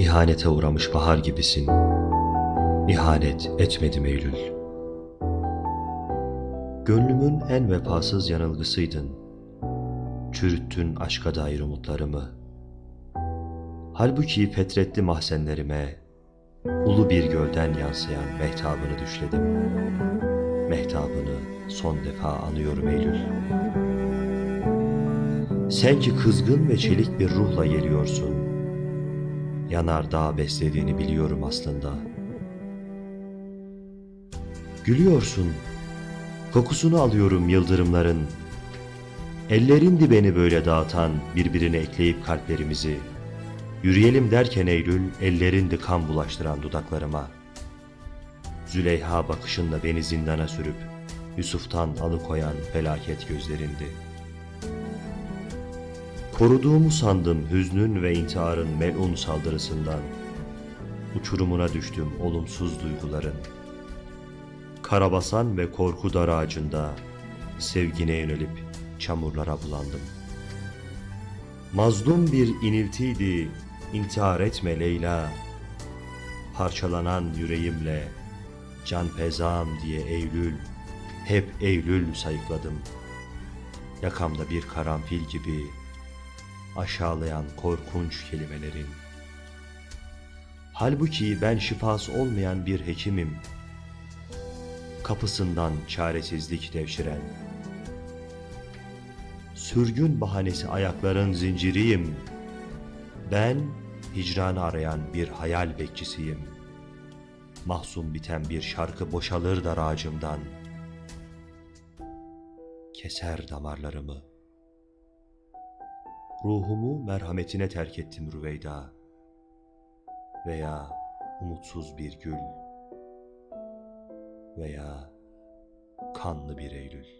İhanete uğramış bahar gibisin. İhanet etmedim Eylül. Gönlümün en vefasız yanılgısıydın. Çürüttün aşka dair umutlarımı. Halbuki fetretli mahzenlerime ulu bir gölden yansıyan mehtabını düşledim. Mehtabını son defa anıyorum Eylül. Sen ki kızgın ve çelik bir ruhla geliyorsun. Yanardağ beslediğini biliyorum aslında. Gülüyorsun. Kokusunu alıyorum yıldırımların. Ellerindi beni böyle dağıtan, birbirine ekleyip kalplerimizi. Yürüyelim derken Eylül, ellerindi kan bulaştıran dudaklarıma. Züleyha bakışınla beni zindana sürüp, Yusuf'tan alıkoyan felaket gözlerindi. Koruduğumu sandım hüznün ve intiharın melun saldırısından. Uçurumuna düştüm olumsuz duyguların. Karabasan ve korku dar ağacında sevgine yönelip çamurlara bulandım. Mazlum bir iniltiydi, intihar etme Leyla. Parçalanan yüreğimle can fezam diye Eylül, hep Eylül sayıkladım. Yakamda bir karanfil gibi aşağılayan korkunç kelimelerin. Halbuki ben şifası olmayan bir hekimim. Kapısından çaresizlik devşiren. Sürgün bahanesi ayakların zinciriyim. Ben hicranı arayan bir hayal bekçisiyim. Mahzun biten bir şarkı boşalır dar ağacımdan. Keser damarlarımı. Ruhumu merhametine terk ettim Rüveyda. Veya umutsuz bir gül. Veya kanlı bir Eylül.